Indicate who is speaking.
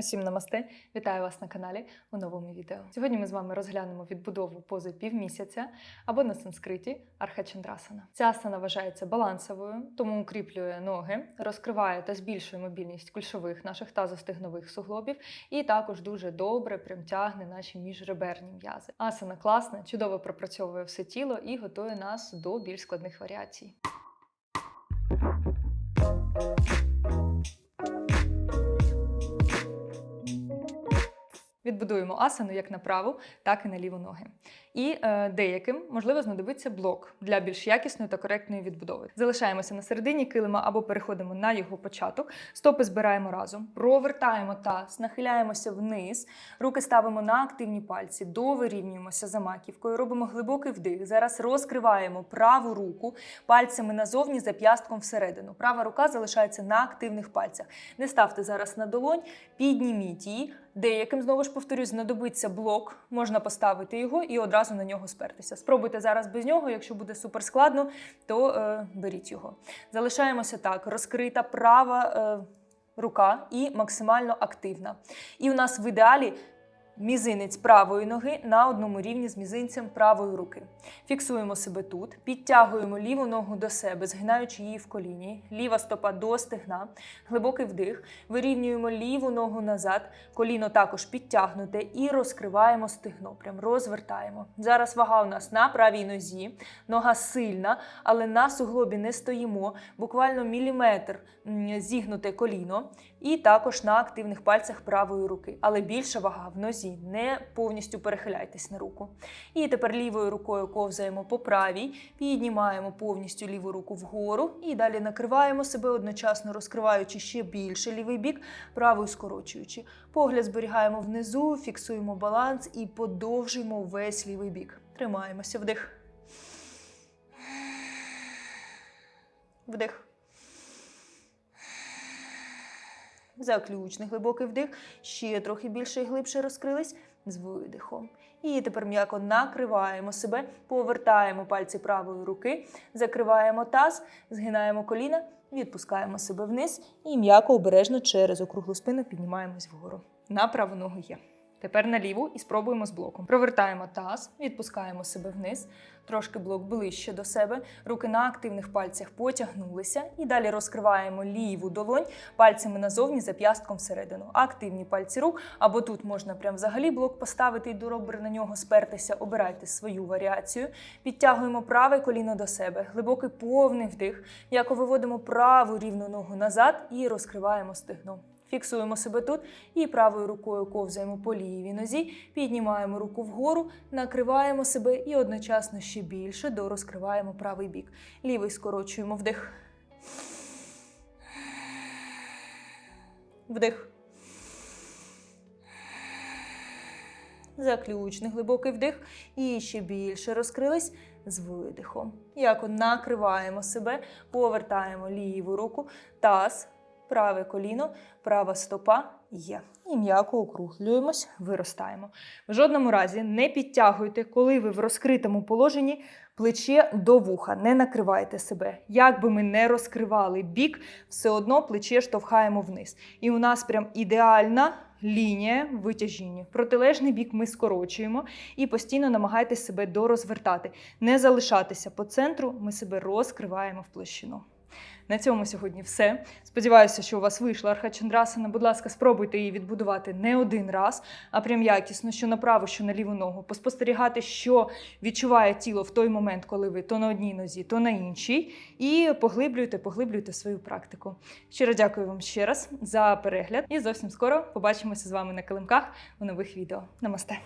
Speaker 1: Усім намасте! Вітаю вас на каналі у новому відео. Сьогодні ми з вами розглянемо відбудову пози півмісяця або на санскриті Архачандрасана. Ця асана вважається балансовою, тому укріплює ноги, розкриває та збільшує мобільність кульшових наших тазостегнових суглобів і також дуже добре прям тягне наші міжреберні м'язи. Асана класна, чудово пропрацьовує все тіло і готує нас до більш складних варіацій. Відбудуємо асану як на праву, так і на ліву ноги. І е, деяким можливо знадобиться блок для більш якісної та коректної відбудови. Залишаємося на середині килима або переходимо на його початок. Стопи збираємо разом, провертаємо таз, нахиляємося вниз, руки ставимо на активні пальці, довирівнюємося за маківкою, робимо глибокий вдих. Зараз розкриваємо праву руку пальцями назовні, зап'ястком всередину. Права рука залишається на активних пальцях. Не ставте зараз на долонь, підніміть її. Деяким знову ж повторюсь, знадобиться блок, можна поставити його і одразу на нього спертися. Спробуйте зараз без нього, якщо буде супер складно, то е, беріть його. Залишаємося так: розкрита права е, рука і максимально активна. І у нас в ідеалі. Мізинець правої ноги на одному рівні з мізинцем правої руки. Фіксуємо себе тут, підтягуємо ліву ногу до себе, згинаючи її в коліні, ліва стопа до стегна, глибокий вдих, вирівнюємо ліву ногу назад, коліно також підтягнуте і розкриваємо стегно. Прям розвертаємо. Зараз вага у нас на правій нозі, нога сильна, але на суглобі не стоїмо, буквально міліметр зігнуте коліно, і також на активних пальцях правої руки. Але більша вага в нозі. Не повністю перехиляйтесь на руку. І тепер лівою рукою ковзаємо по правій, піднімаємо повністю ліву руку вгору і далі накриваємо себе одночасно розкриваючи ще більше лівий бік, правою скорочуючи. Погляд зберігаємо внизу, фіксуємо баланс і подовжуємо весь лівий бік. Тримаємося вдих. Вдих. Заключний глибокий вдих. Ще трохи більше і глибше розкрились з видихом. І тепер м'яко накриваємо себе, повертаємо пальці правої руки, закриваємо таз, згинаємо коліна, відпускаємо себе вниз і м'яко обережно через округлу спину піднімаємось вгору. На праву ногу є. Тепер на ліву і спробуємо з блоком. Провертаємо таз, відпускаємо себе вниз, трошки блок ближче до себе. Руки на активних пальцях потягнулися. І далі розкриваємо ліву долонь пальцями назовні, зап'ястком всередину. Активні пальці рук, або тут можна прям взагалі блок поставити і добре на нього спертися. Обирайте свою варіацію. Підтягуємо праве коліно до себе. Глибокий повний вдих. Яко виводимо праву рівну ногу назад і розкриваємо стегно. Фіксуємо себе тут і правою рукою ковзаємо по лівій нозі, піднімаємо руку вгору, накриваємо себе і одночасно ще більше дорозкриваємо правий бік. Лівий скорочуємо вдих. Вдих. Заключний глибокий вдих. І ще більше розкрились з видихом. Яко накриваємо себе, повертаємо ліву руку, таз, праве коліно, права стопа є. І м'яко округлюємось, виростаємо. В жодному разі не підтягуйте, коли ви в розкритому положенні плече до вуха. Не накривайте себе. Як би ми не розкривали бік, все одно плече штовхаємо вниз. І у нас прям ідеальна. Лінія витяжіння. Протилежний бік ми скорочуємо і постійно намагайтесь себе дорозвертати. Не залишатися по центру, ми себе розкриваємо в площину. На цьому сьогодні все. Сподіваюся, що у вас вийшла архачандрасана. Будь ласка, спробуйте її відбудувати не один раз, а прям якісно, що на праву, що на ліву ногу. Поспостерігати, що відчуває тіло в той момент, коли ви то на одній нозі, то на іншій. І поглиблюйте, поглиблюйте свою практику. Щиро дякую вам ще раз за перегляд. І зовсім скоро побачимося з вами на килимках у нових відео. Намасте!